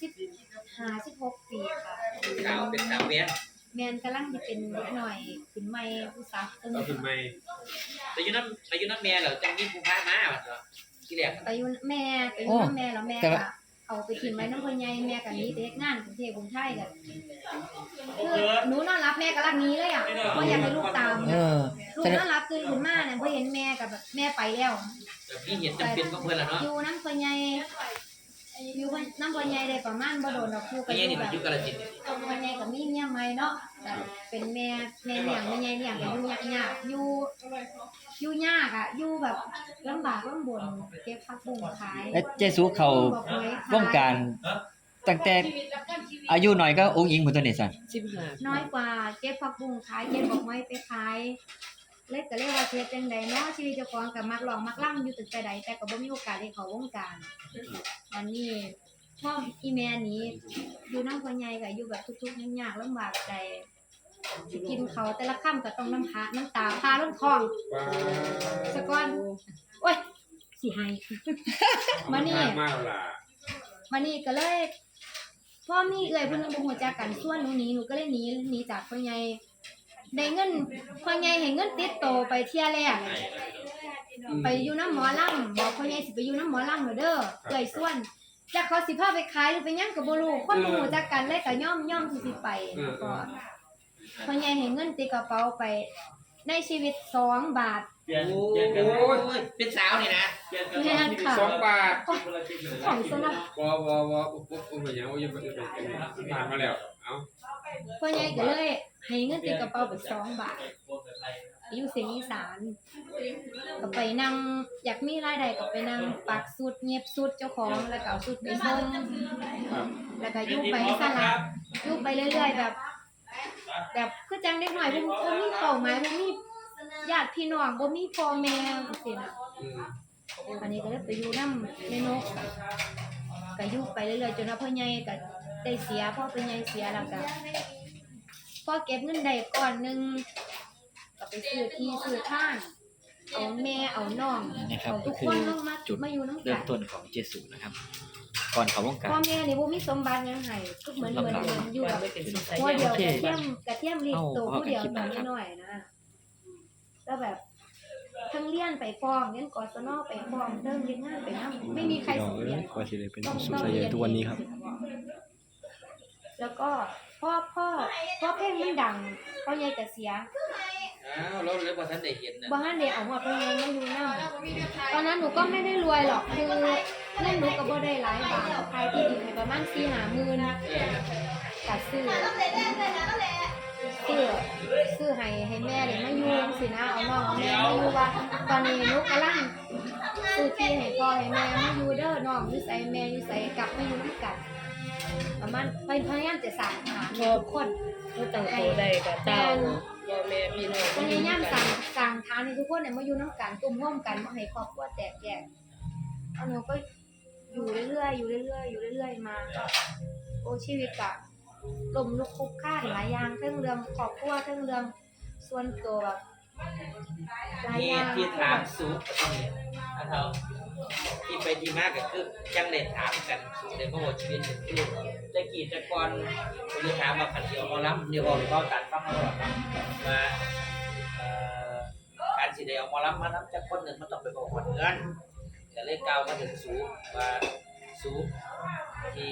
สิบห้าสิบหกปีค่ะสาวเป็นสาวเวียนแมนกำลังจะเป็นเด็กหน่อยขึ้นใหม่ผู้สาวตึงเราขึ้นไม่ไปอยู่น้ำไปอยู่น้ำแม่เหรอจังมีผู้พามาว่าเถอะที่แรกไปอยู่แม่ไปอยู่น้ำแม่แล้วแม่ก็เอาไปทิ้งไว้น้ำพ่อใหญ่แม่กันนี้เด็กงานกรุงเทพกรุงไทยกันคือหนูนอนรับแม่กำลังหนี้เลยอะเพราะอยากให้ลูกตามเออลูกนอนรับตื่นขึ้นมาเนี่ยพอเห็นแม่กับแบบแม่ไปแล้วแต่พี่เห็นจำเป็นของเพื่อนแล้วเนาะอยู่น้ำพ่อใหญ่ อยู่น้ำพ่อใหญ่ได้ประมาณบ่โดนดอกคู่พี่ก็อนี่ยู่มัแบนบอยู่กาฬสินธุ์พ่อใหญ่กับมีเมียใหม่เนาะแต่เป็นแม่แม่เลี้ยงแม่ใหญ่เลี้ยงก็อยู่ยากยากอยู่อยู่ยากอะอยู่แบบลำบากลำบนเก็บผักบุ้งขายแล้วเจสุเขาบอกไว้ขายวงการตั้งแต่อายุหน่อยก็องค์หญิงเหมือนตัวนี้สั่นสิบห้าน้อยกว่าเก็บผักบุ้งขายเก็บบอกไม้ไปขาย เล็กก็เรียกว่าเฮ็ดจังใดเนาะชีวิตเจ้าของก็มักร้องมักร่ำอยู่ตั้งแต่ใดแต่ก็บ่มีโอกาสได้เข้าวงการวันนี้พ่ออีแม่นี้อยู่น้ำพ่อใหญ่ก็อยู่แบบทุกข์ๆยากๆลำบากใจสิกินเขาวแต่ละค่ำก็ต้องน้ำพาน้ำตาพาลงท้องว้าสะก่อนโอ้ยสิให้มานี่มากล่ะมานี่ก็เลยพ่อมีเอ่ยเพิ่นบ่ฮู้จักกันส่วนหนูหนีหนูก็เลยหนีหนีจากพ่อใหญ่ ได้เงินพ่อใหญ่ให้เงินติดโตไปเที่ยแรกไปอยู่น้ำหมอลำบอกพ่อใหญ่สิไปอยู่น้ำหมอลำเด้อเด้อเอ่ยส่วนจักเขาสิพาไปขายหรือไปหยังก็บ่รู้คนบ่ฮู้จักกันเลยก็ย่อมย่อมที่สิไปก่อนพ่อใหญ่ให้เงินติดกระเป๋าไปในชีวิตสองบาท โอ้ยเป็นสาวนี่นะแม่นค่ะสองบาทของสนับวอวอวอปุ๊บปุ๊บปุ๊บอย่างเงี้ยว่ายังไม่ได้ผ่านมาแล้ว เอ้าพ่อใหญ่ก็เลยให้เงินติดกระเป๋าไปสองบาทอยู่เสียงอีสานก็ไปนั่งอยากมีรายได้ก็ไปนั่งปักสุดเงียบสุดเจ้าของแล้วก็เอาสุดไปส่งแล้วก็อยู่ไปสลับอยู่ไปเรื่อย ๆ แบบ แบบคือจังเด็กหน่อยเพิ่นเพิ่นมีเป้าหมายเพิ่นมี ญาติพี่น้องบ่มีพ่อแม่จังซี่น่ะอืมอันนี้ก็เลยไปอยู่นำในนกก็อยู่ไปเรื่อยๆจนว่าพ่อใหญ่ก็ได้เสียพ่อพ่อใหญ่เสียแล้วก็พอเก็บเงินได้ก้อนหนึงก็ไปซื้อที่ซื้อท่านเอาแม่เอาน้องนะครับเอาทุก็กคืคอนลงมาจุดมาอยู่น้ำเริ่กัมน ต้นของเจสุนะครับ ก่อนเขาวงการ พ่อแม่นี่บ่มีสมบัติหยังให้ก็เหมือนเหมือนเหมือนอยู่วันแบบไม่เป็นสุดใจหัวเดียวโอเคกระเทียมกระเทียมรีดเอาตัวผู้เดียวเอาหน่ไปคิดอยนะครับหน่อยๆนะ แล้วแบบทั้งเรียนไปฟ้องเรียนกศนไปฟ้องเรื่องเรียนงานไปนํไม่มีใครส่งเรียนกว่าสิได้เป็นผู้สุขใจใหญ่ทุกวันนี้ครับ แล้วก็พ่อพ่อพ่อเพลงมันดังพ่อใหญ่ก็เสียอ้าวเราเลยว่าท่านได้เห็นนะบ่ฮั่นได้เอาหัวพ่อใหญ่มาอยู่นำตอนนั้นหนูก็ไม่ได้รวยหรอกคือเงินหนูก็บ่ได้หลายบาทขายที่ดินให้ประมาณ4-5หมื่นก็ซื้อซื้อซื้อให้ให้แม่ได้มาอยู่ จังซี่นะเอาน้องเอาแม่มาอยู่ว่าตอนนี้หนูกกำลังซื้อที่ให้พ่อให้แม่มาอยู่เด้อน้องอยู่ไสแม่อยู่ไสกลับมาอยู่นํกันประมาณพยายามจะสร้างฐานให้ทุกคนเมื่อตั้งโตได้กับเต้าพ่อแม่พี่น้องพยายามสั่งสั่งทานให้ทุกคนเนี่ยมาอยู่น้ำกันกลุ่มร่วมกันมาให้ครอบครัวแตกแยกอาหนูก็อยู่เรื่อยๆอยู่เรื่อยๆอยู่เรื่อยๆมาก็โอ้ชีวิตกะลมลุกคุกคลานหลายอย่างเทั้งเรื่องครอบครัวเทั้งเรื่องส่วนตัวแบบ หลายที่ที่ถามสูงก็ต้องเนี่ยนะเท่าที่ไปที่มากก็คือจังได้ถามกันสูงในเมื่อวันชีวิตเป็นคือตะกี้แตะกอนผมจะถามมาขันเดียวมอลำเดี๋ยวบอกเลยว่าการฟังมาว่าเอ่อการสิได้เอามอลำมาล้ำจากคนหนึ่งมันต้องไปบอกคนเงินก็เลยกล่าวมาถึงสูงว่าสูงที่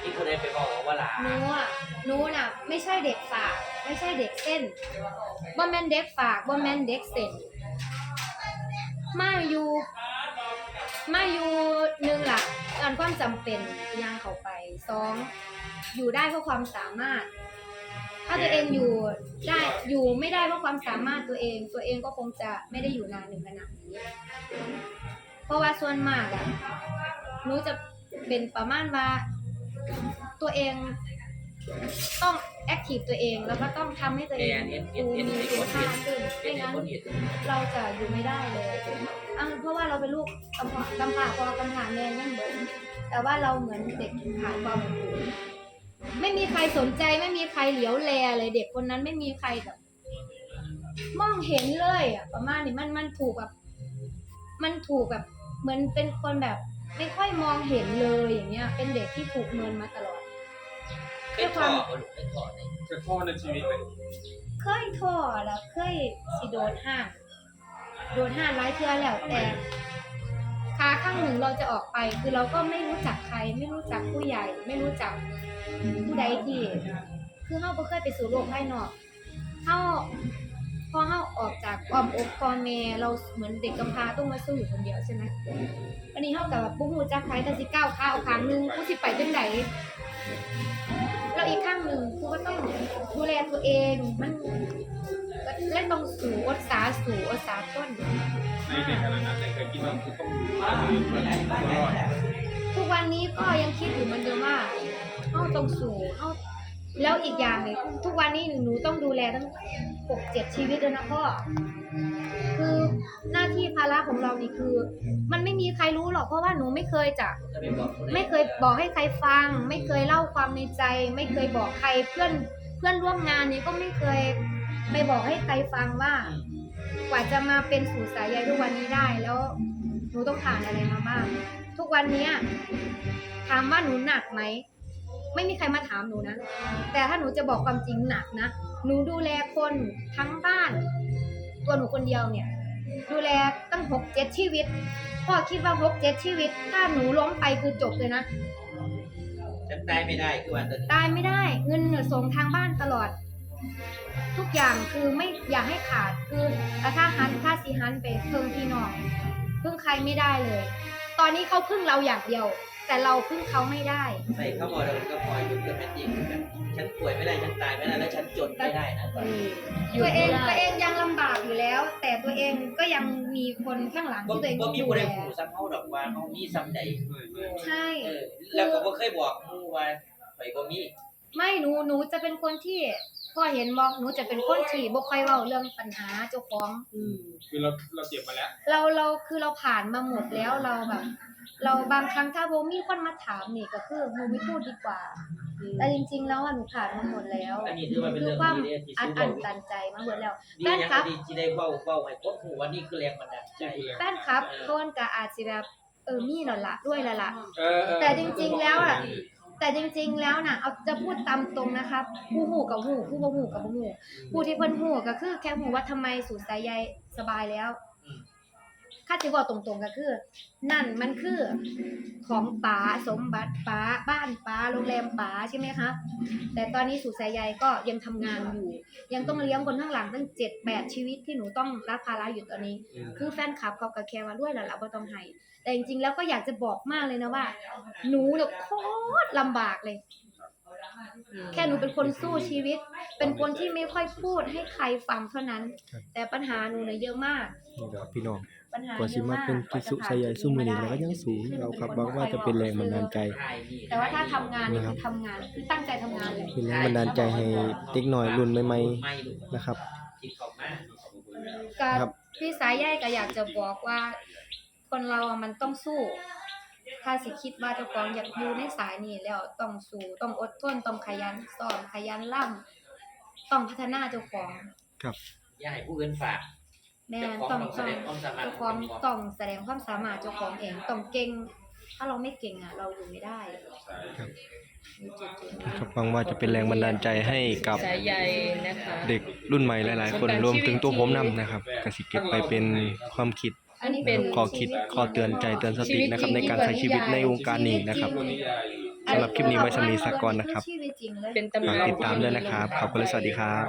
ที่คนใดไปบอกว่าลาหนูอะหนูน่ะ ไม่ใช่เด็กฝาก ไม่ใช่เด็กเส้นบ่แม่นเด็กฝากบ่แม่นเด็กเส้นมาอยู่มาอยู่หนึ่งหล่ะการความจำเป็นย่างเขาไปสองอยู่ได้เพราะความสามารถ ถ้าตัวเองอยู่ได้อยู่ไม่ได้เพราะความสามารถตัวเอง ตัวเองก็คงจะไม่ได้อยู่นานถึงขนาดนี้ เพราะว่าส่วนมากอะหนูจะเป็นประมาณว่า ตัวเอง ต้องแอคทีฟตัวเองแล้วก็ต้องทำให้ตัวเองเห็นเห็นดูเห็นมีเห็นคุณคนค่าเห็นขึ้นเห็ไม่นงั้นคนเห็นเราจะอยู่ไม่ได้เลยอะเพราะว่าเราเป็นลูกกำพร้ากำพร้าพอกำพร้าแม่ยังเหมือนแต่ว่าเราเหมือนเด็กขาดความอบอุ่นไม่มีใครสนใจไม่มีใครเหลียวแลเลยเด็กคนนั้นไม่มีใครแบบมองเห็นเลยอะประมาณนี้มันมันถูกแบบ มันถูกแบบ เหมือนเป็นคนแบบ ไม่ค่อยมองเห็นเลยอย่างเงี้ย เป็นเด็กที่ถูกเมินมาตลอด เคยท้อบ่ลูกเคยท้อในจะท่อในชีวิตเลยเคยท้อแล้วเคยสิโดนห้านโดนห้านหลายเทื่อแล้วแต่คาข้างหนึ่งเราจะออกไป คือเราก็ไม่รู้จักใคร ไม่รู้จักผู้ใหญ่ ไม่รู้จักผู้ใดที่ คือเฮาบ่เคยไปสู่โลกภายนอกเฮาพ อเฮาออกจากอ้อมอกพ่อแม่เราเหมือนเด็กกำพร้าต้องมาสู้อยู่คนเดียวใช่ไหมวันนี้เฮากับแบบบ่ฮู้จักใครแต่สิก้าวขาออกข้างหนึงกูสิไปจังไดแล้วอีกข้างหนึ่งกูก็ต้องดูแลตัวเองมันและต้องสู่อดสาสู่อดสาต้นในในขณะนั้นแต่เคยคิดว่าคือต้องต้องรอดทุกวันนี้ก็ยังคิดอยู่เหมือนเดิมว่าเฮาต้องสู่เฮา แล้วอีกอย่างหนึงทุกวันนี้หนูต้องดูแลทั้งหกเจ็ดชีวิตเลยนะพ่อคือหน้าที่ภาระของเรานี่คือ มันไม่มีใครรู้หรอกเพราะว่าหนูไม่เคยจะ ไม่เคยบอกให้ใครฟัง ไม่เคยเล่าความในใจ ไม่เคยบอกใครเพื่อนเพื่อนร่วมงานนี้ก็ไม่เคยไปบอกให้ใครฟังว่า กว่าจะมาเป็นสู่สายใยทุกวันนี้ได้แล้วหนูต้องผ่านอะไรมาบ้างทุกวันนี้ถามว่าหนูหนักไหม ไม่มีใครมาถามหนูนะ แต่ถ้าหนูจะบอกความจริงหนักนะ หนูดูแลคนทั้งบ้าน ตัวหนูคนเดียวเนี่ย ดูแลตั้งหกเจ็ดชีวิต พ่อคิดว่าหกเจ็ดชีวิต ถ้าหนูล้มไปคือจบเลยนะ ฉันตายไม่ได้คือว่าตอนนี้ตายไม่ได้ เงินเนี่ยส่งทางบ้านตลอด ทุกอย่างคือไม่อยากให้ขาดคือถ้าหันถ้าสีหันไปเพิ่งพี่น้องพึ่งใครไม่ได้เลย ตอนนี้เขาพึ่งเราอย่างเดียว แต่เราพึ่งเขาไม่ได้ ใส่เข้ามาแล้วก็ปล่อยอยู่กับแม่จริงกันฉันป่วยไม่ได้ฉันตายไม่ได้แล้วฉันจนไม่ได้นะตอนนี้ตัวเองตัวเองยังลำบากอยู่แล้ว แต่ตัวเองก็ยังมีคนข้างหลังบ่ที่ตัวเองบ่ต้องมีดูผู้แลใดหูซ้ำเฮาดอกว่าเฮามีซ้ำใดใช่เออแล้วก็บ่เคยบอกหมู่ว่าข่อยบ่มีไม่หนูหนูจะเป็นคนที่ พ่อเห็นบอกหนูจะเป็นคนที่บ่ค่อยเว้าเรื่องปัญหาเจ้าของ อืมคือเราเราเจ็บมาแล้ว เราเราคือเราผ่านมาหมดแล้วเราแบบ เราบางครั้งถ้าโบมีคนมาถามนี่ก็คือหนูไม่พูดดีกว่า แต่จริง ๆ แล้วอะหนูผ่านมาหมดแล้วอันนี้ถือว่าเป็นคืเรื่อองความดีเด้ที่อัสู้ดเว้าอั้นตันใจมาหมดแล้ว ดีแฟนยังคลับดีที่ได้เว้าเว้าให้คนหูว่านี่คือแรงบันดาลใจ แฟนคลับคนก็อาจจะแบบเออมีแล้วล่ะด้วยและล่ะ เออเออแต่จริงๆแล้วอะ แต่จริงๆแล้วน่ะเอาจะพูดตามตรงนะครับผู้หูกับหูผู้บ่หูกับบ่หูผู้ที่เพิ่นหูก็คือแค่หูว่าทำไมสูตรสายใยสบายแล้ว อืมค่าสิบอกตรงๆก็คือ นั่นมันคือของป๋าสมบัติป๋าบ้านป๋าโรงแรมป๋าใช่ไหมคะ แต่ตอนนี้สูตรสายใยก็ยังทำงานอยู่ ยังต้องเลี้ยงคนข้างหลังตั้งเจ็ดแปดชีวิตที่หนูต้องรับภาระอยู่ตอนนี้ คือแฟนคลับเขาก็แค่ว่าด้วยแหละละบ่ต้องให้แต่จริงๆแล้วก็อยากจะบอกมากเลยนะว่า หนูเนี่ยโคตรลำบากเลยแค่หนูเป็นคนสู้ชีวิต เป็นคนที่ไม่ค่อยพูดให้ใครฟังเท่านั้น แต่ปัญหาหนูเนี่ยเยอะมาก นี่ก็พี่น้อง ปัญหากว่าสิมาเป็นที่สุสายใหญ่สู้มือนี้แล้วก็ยังสูงเราครับหวังว่าจะเป็นแรงบันดาลใจ แต่ว่าถ้าทำงานนี่คือทำงานคือตั้งใจทำงานเลยเป็นแรงบันดาลใจให้เด็กน้อยรุ่นใหม่ไม่ลูกๆนะครับที่เข้ามากับครับ พี่สายใยก็อยากจะบอกว่า คนเราอะมันต้องสู้ ถ้าสิคิดว่าเจ้าของอยากอยู่ในสายนี้แล้วต้องสู้ต้องอดทนต้องขยันซ้อมขยันล่ำต้องพัฒนาเจ้าของ อย่าให้ผู้อื่นฝาก แม่เจ้าของต้องต้องแสต้องดงความสามารถเจ้าของต้องแสดงความสามารถเจ้าของเองต้องเก่ง ถ้าเราไม่เก่งอะ เราอยู่ไม่ได้ครับมีจุดจุดคนี้รับหวังว่าจะเป็นแรงบันดาลใจให้กับสายใยนะคะ เด็กรุ่นใหม่หลาย ๆ คนรวมถึงตัวผมนำนะครับก็สิเก็บไปเป็นความคิด อันนี้เป็นข้อคิดข้อเตือนใจเตือนสตินะครับในการใช้ชีวิตในวงการนี้นะครับ สำหรับคลิปนี้ไว้สำหรับนิสากรนะครับ ชีวิตจริงเลย เป็นตำฝากนานติดตามด้วยนะครับขอบคุณและสวัสดีครับ